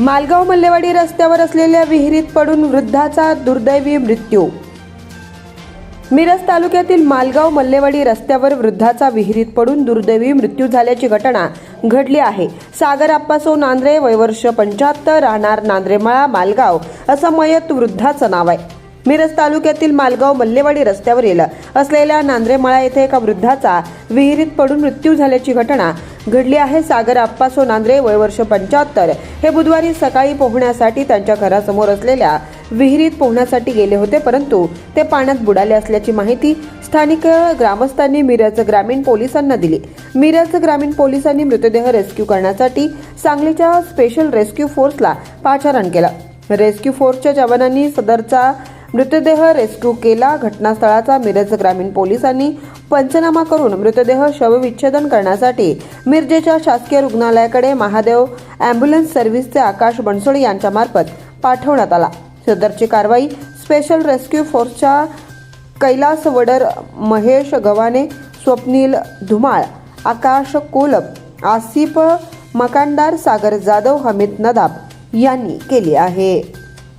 मालगाव मल्लेवाडी रस्त्यावर असलेल्या विहिरीत पडून वृद्धाचा दुर्दैवी मृत्यू. मिरज तालुक्यातील मालगाव मल्लेवाडी रस्त्यावर वृद्धाचा विहिरीत पडून दुर्दैवी मृत्यू झाल्याची घटना घडली आहे. सागर आप्पासो नांद्रे वयवर्ष पंच्याहत्तर राहणार नांद्रेमळा मालगाव असं मयत वृद्धाचं नाव आहे. मिरज तालुक्यातील मालगाव मल्लेवाडी रस्त्यावरील असलेल्या नांद्रेमळा येथे एका वृद्धाचा विहिरीत पडून मृत्यू झाल्याची घटना घडली आहे. सागर आप्पासो नांद्रे वयवर्ष पंच्याहत्तर. हे बुधवारी सकाळी पोहण्यासाठी त्यांच्या घरासमोर असलेल्या विहिरीत पोहण्यासाठी गेले होते परंतु ते पाण्यात बुडाले असल्याची माहिती स्थानिक ग्रामस्थांनी मिरज ग्रामीण पोलिसांना दिली. मिरज ग्रामीण पोलिसांनी मृतदेह रेस्क्यू करण्यासाठी सांगलीच्या स्पेशल रेस्क्यू फोर्सला पाचारण केलं. रेस्क्यू फोर्सच्या जवानांनी सदरचा मृतदेह रेस्क्यू केला. घटनास्थळाचा मिरज ग्रामीण पोलिसांनी पंचनामा करून मृतदेह शवविच्छेदन करण्यासाठी मिरजेच्या शासकीय रुग्णालयाकडे महादेव अँब्युलन्स सर्व्हिसचे आकाश बनसोडे यांच्यामार्फत पाठवण्यात आला. सदरची कारवाई स्पेशल रेस्क्यू फोर्सच्या कैलास वडर महेश गव्हाणे स्वप्नील धुमाळ आकाश कोलप आसिफ मकानदार सागर जाधव हमीद नदाब यांनी केली आहे.